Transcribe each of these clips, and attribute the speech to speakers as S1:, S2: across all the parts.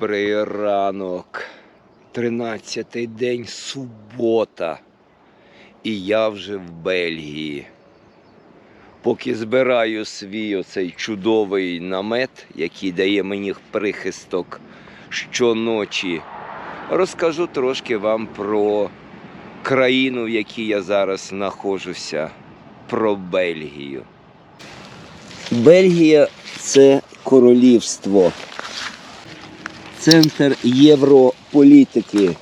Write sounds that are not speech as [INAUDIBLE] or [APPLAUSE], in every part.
S1: Добрий ранок. Тринадцятий день субота. І я вже в Бельгії. Поки збираю свій оцей чудовий намет, який дає мені прихисток щоночі, розкажу трошки вам про країну, в якій я зараз знаходжуся, про Бельгію. Бельгія це королівство центр європолітики.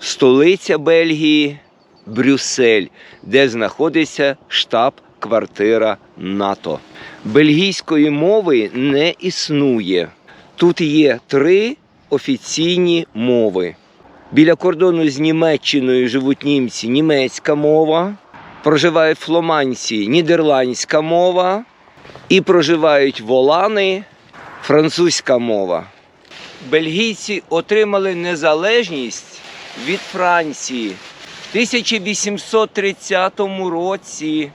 S1: Столиця Бельгії Брюссель, де знаходиться штаб-квартира НАТО. Бельгійської мови не існує. Тут є три офіційні мови. Біля кордону з Німеччиною живуть німці німецька мова, проживають фломанці нідерландська мова і проживають волани французька мова. Бельгійці отримали незалежність від Франції в 1830 році.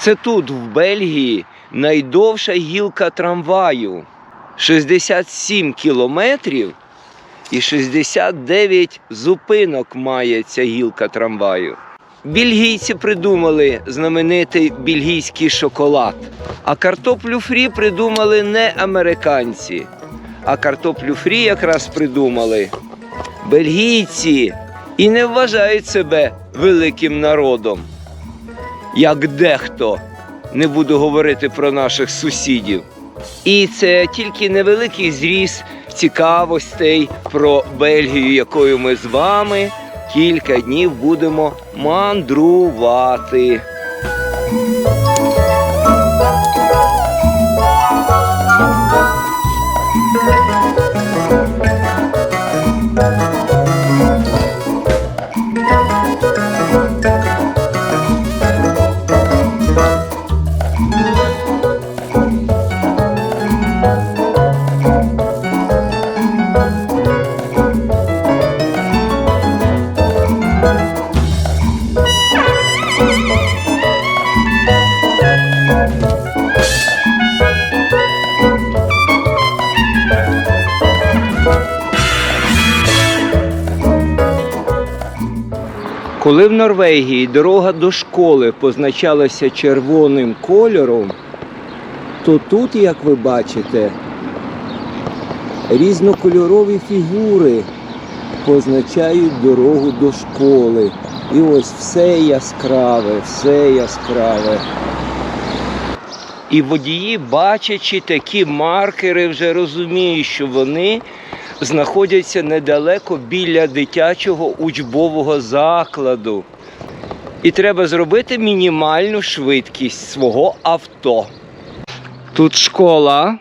S1: Це тут, в Бельгії, найдовша гілка трамваю 67 кілометрів і 69 зупинок має ця гілка трамваю. Бельгійці придумали знаменитий бельгійський шоколад. А картоплю фрі придумали не американці. А картоплю фрі якраз придумали бельгійці і не вважають себе великим народом. Як дехто, не буду говорити про наших сусідів. І це тільки невеликий зріз цікавостей про Бельгію, якою ми з вами кілька днів будемо мандрувати. Коли в Норвегії дорога до школи позначалася червоним кольором, то тут, як ви бачите, різнокольорові фігури позначають дорогу до школи. І ось все яскраве, все яскраве. І водії, бачачи такі маркери, вже розуміють, що вони знаходяться недалеко біля дитячого учбового закладу. І треба зробити мінімальну швидкість свого авто. Тут школа,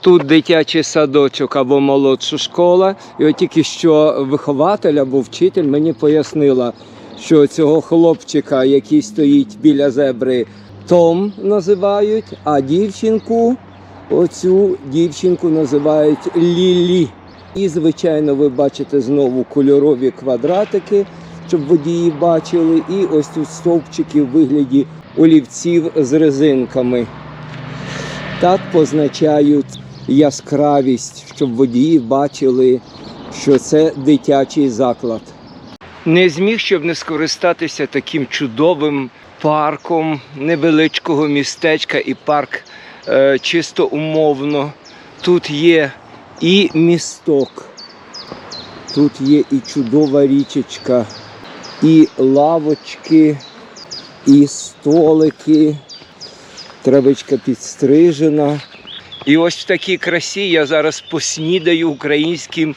S1: тут дитячий садочок або молодша школа. І от тільки що вихователь або вчитель мені пояснила, що цього хлопчика, який стоїть біля зебри, Том називають, а дівчинку, оцю дівчинку називають Лілі. І, звичайно, ви бачите знову кольорові квадратики, щоб водії бачили. І ось тут стовпчики в вигляді олівців з резинками. Так позначають яскравість, щоб водії бачили, що це дитячий заклад. Не зміг, щоб не скористатися таким чудовим парком невеличкого містечка і парк е, чисто умовно. Тут є і місток, тут є і чудова річечка, і лавочки, і столики, травичка підстрижена. І ось в такій красі я зараз поснідаю українським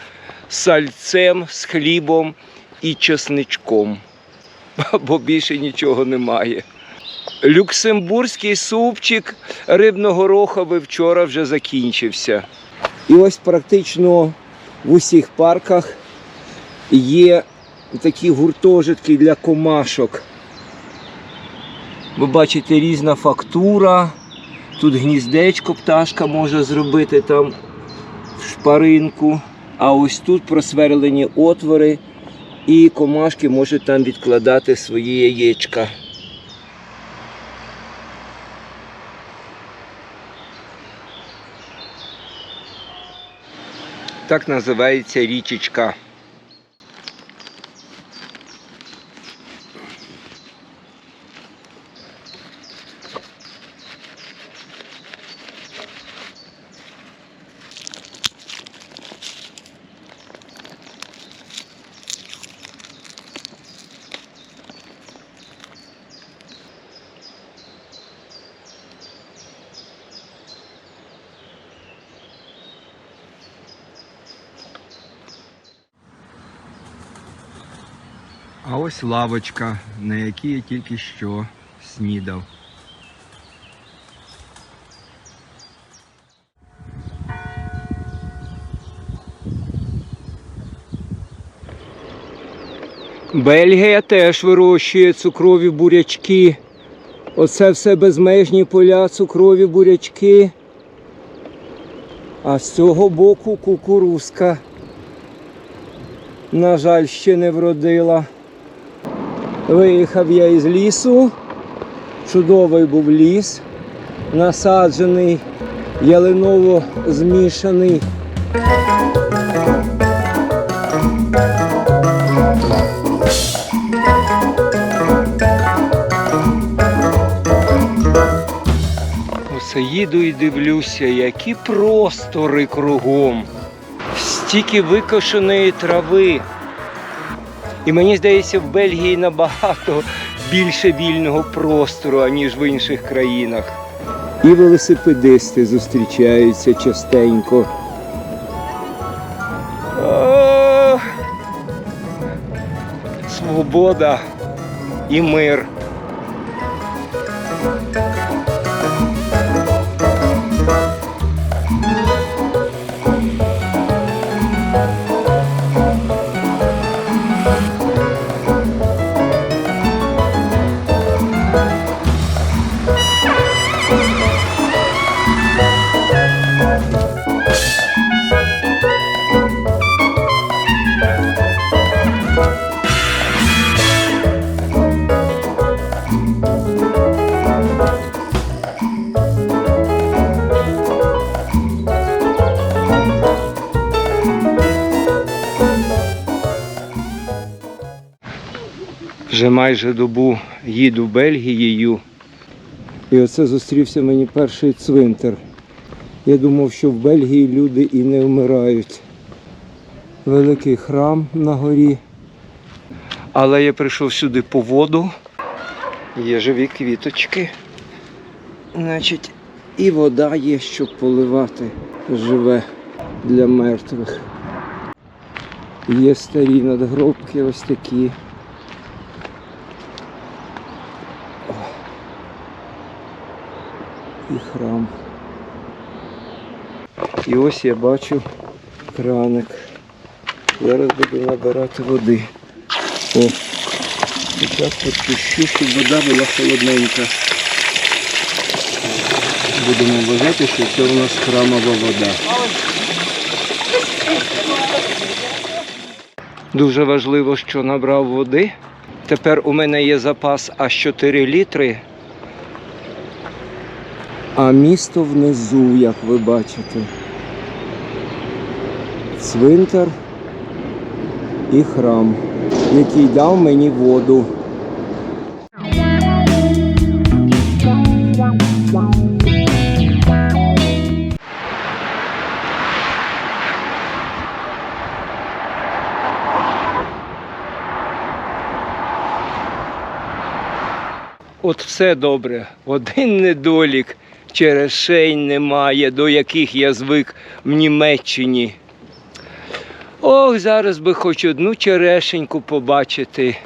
S1: сальцем з хлібом і чесничком, [LAUGHS] бо більше нічого немає. Люксембурзький супчик рибно-гороховий вчора вже закінчився. І ось практично в усіх парках є такі гуртожитки для комашок. Ви бачите різна фактура. Тут гніздечко пташка може зробити там в шпаринку. А ось тут просверлені отвори, і комашки можуть там відкладати свої яєчка. Так називається річечка. А ось лавочка, на якій я тільки що снідав. Бельгія теж вирощує цукрові бурячки. Оце все безмежні поля, цукрові бурячки. А з цього боку кукурузка. На жаль, ще не вродила. Виїхав я із лісу. Чудовий був ліс, насаджений, ялиново змішаний. Оце їду і дивлюся, які простори кругом. Стільки викошеної трави. І мені здається, в Бельгії набагато більше вільного простору, аніж в інших країнах. І велосипедисти зустрічаються частенько. О, свобода і мир. Вже майже добу їду Бельгією. І оце зустрівся мені перший цвинтар. Я думав, що в Бельгії люди і не вмирають. Великий храм на горі. Але я прийшов сюди по воду. Є живі квіточки. Значить, і вода є, щоб поливати живе для мертвих. Є старі надгробки ось такі. І храм. І ось я бачу краник. Зараз буду набирати води. О, спочатку почищу, щоб вода була холодненька. Будемо вважати, що це у нас храмова вода. Дуже важливо, що набрав води. Тепер у мене є запас аж 4 літри. А місто внизу, як ви бачите. Цвинтар і храм, який дав мені воду. От все добре. Один недолік черешень немає, до яких я звик в Німеччині. Ох, зараз би хоч одну черешеньку побачити.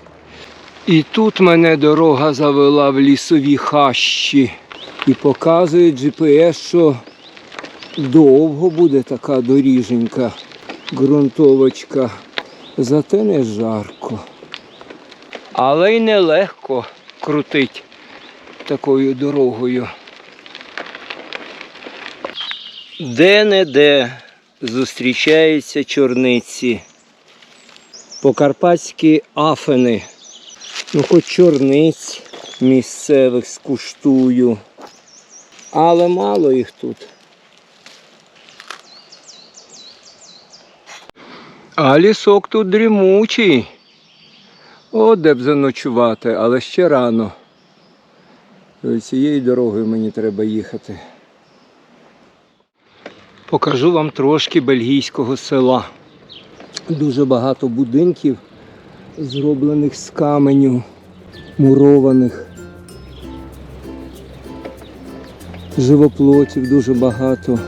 S1: І тут мене дорога завела в лісові хащі. І показує GPS, що довго буде така доріженька, ґрунтовочка. Зате не жарко. Але й нелегко крутить такою дорогою. Де-не-де зустрічаються чорниці. Покарпатські афени. Ну, хоч чорниць місцевих скуштую. Але мало їх тут. А лісок тут дрімучий. О, де б заночувати, але ще рано. Цією дорогою мені треба їхати. Покажу вам трошки бельгійського села. Дуже багато будинків, зроблених з каменю, мурованих. Живоплотів дуже багато.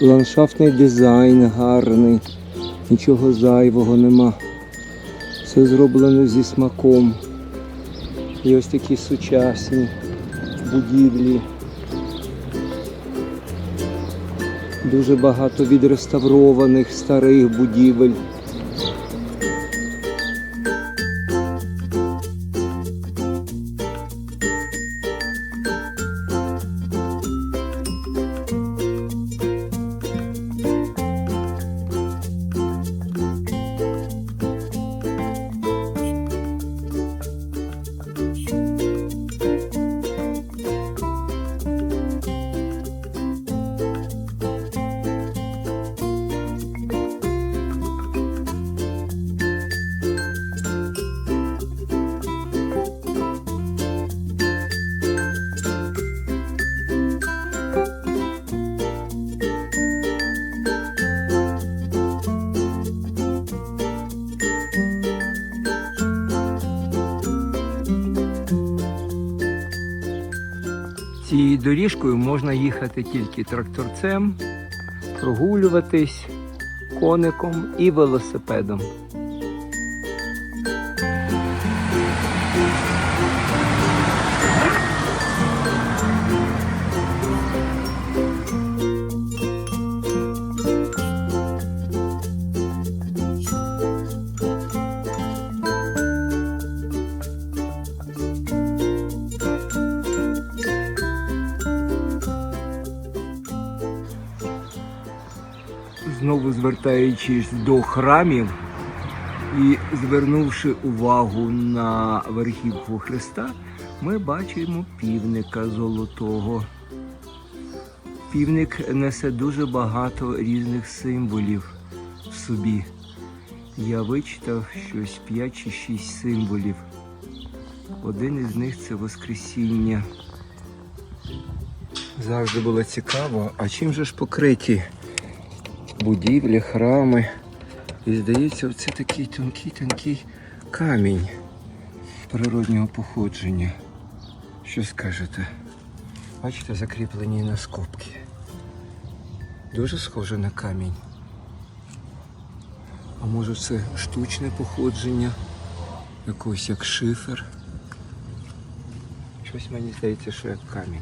S1: Ландшафтний дизайн гарний, нічого зайвого нема. Все зроблено зі смаком. І ось такі сучасні будівлі. Дуже багато відреставрованих старих будівель. Цією доріжкою можна їхати тільки тракторцем, прогулюватись коником і велосипедом. Знову звертаючись до храмів і звернувши увагу на верхівку Христа, ми бачимо півника золотого. Півник несе дуже багато різних символів в собі. Я вичитав щось 5 чи 6 символів. Один із них це Воскресіння. Завжди було цікаво, а чим же ж покриті будівлі, храми. І здається, це такий тонкий-тонкий камінь природнього походження. Що скажете? Бачите, закріплені на скобки. Дуже схоже на камінь. А може це штучне походження, якось як шифер. Щось мені здається, що як камінь.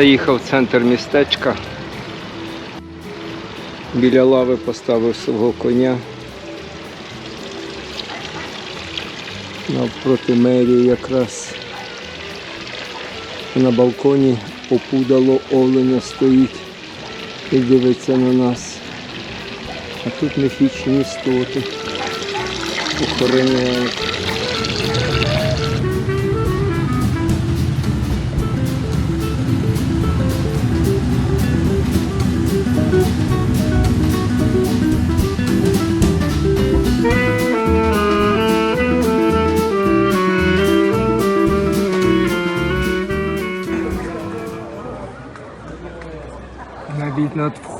S1: Заїхав в центр містечка. Біля лави поставив свого коня. Навпроти мерії якраз на балконі опудало оленя стоїть і дивиться на нас. А тут міфічні істоти охороняють.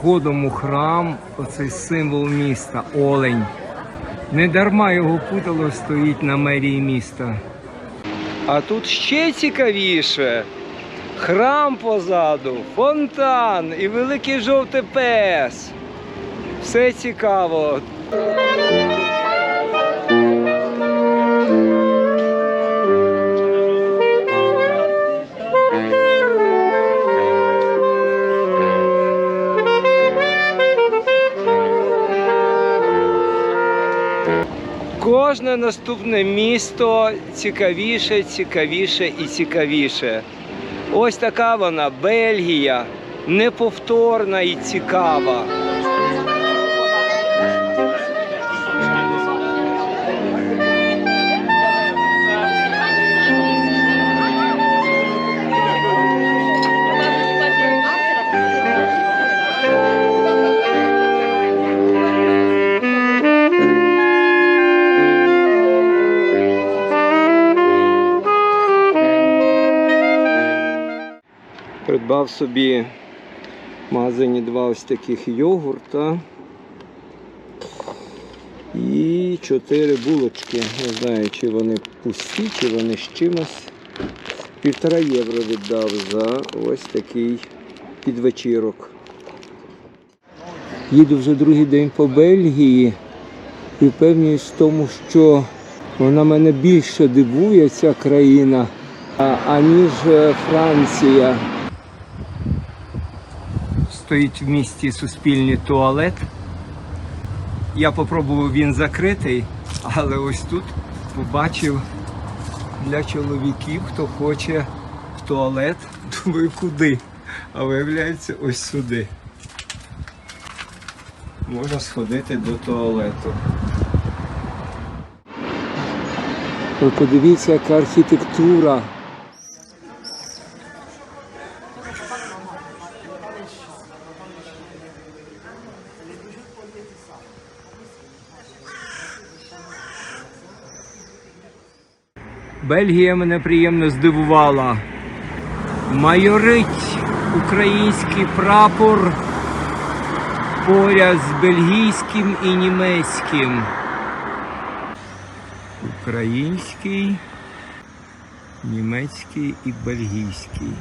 S1: Входом у храм оцей символ міста Олень. Не дарма його путало стоїть на мерії міста. А тут ще цікавіше. Храм позаду, фонтан і великий жовтий пес. Все цікаво. Кожне наступне місто цікавіше, цікавіше і цікавіше. Ось така вона Бельгія, неповторна і цікава. Придбав собі в магазині два ось таких йогурта і чотири булочки. Не знаю, чи вони пусті, чи вони з чимось. Півтора євро віддав за ось такий підвечірок. Їду вже другий день по Бельгії і впевнююсь в тому, що вона мене більше дивує, ця країна, аніж е, Франція. Стоїть в місті суспільний туалет. Я попробував він закритий, але ось тут побачив для чоловіків, хто хоче в туалет, [LAUGHS] думаю, куди. А виявляється ось сюди. Можна сходити до туалету. Ви подивіться, яка архітектура. Бельгія мене приємно здивувала. Майорить український прапор поряд з бельгійським і німецьким. Український, німецький і бельгійський.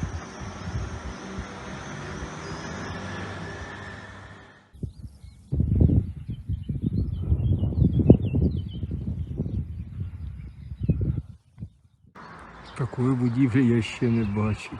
S1: Такої будівлі я ще не бачив.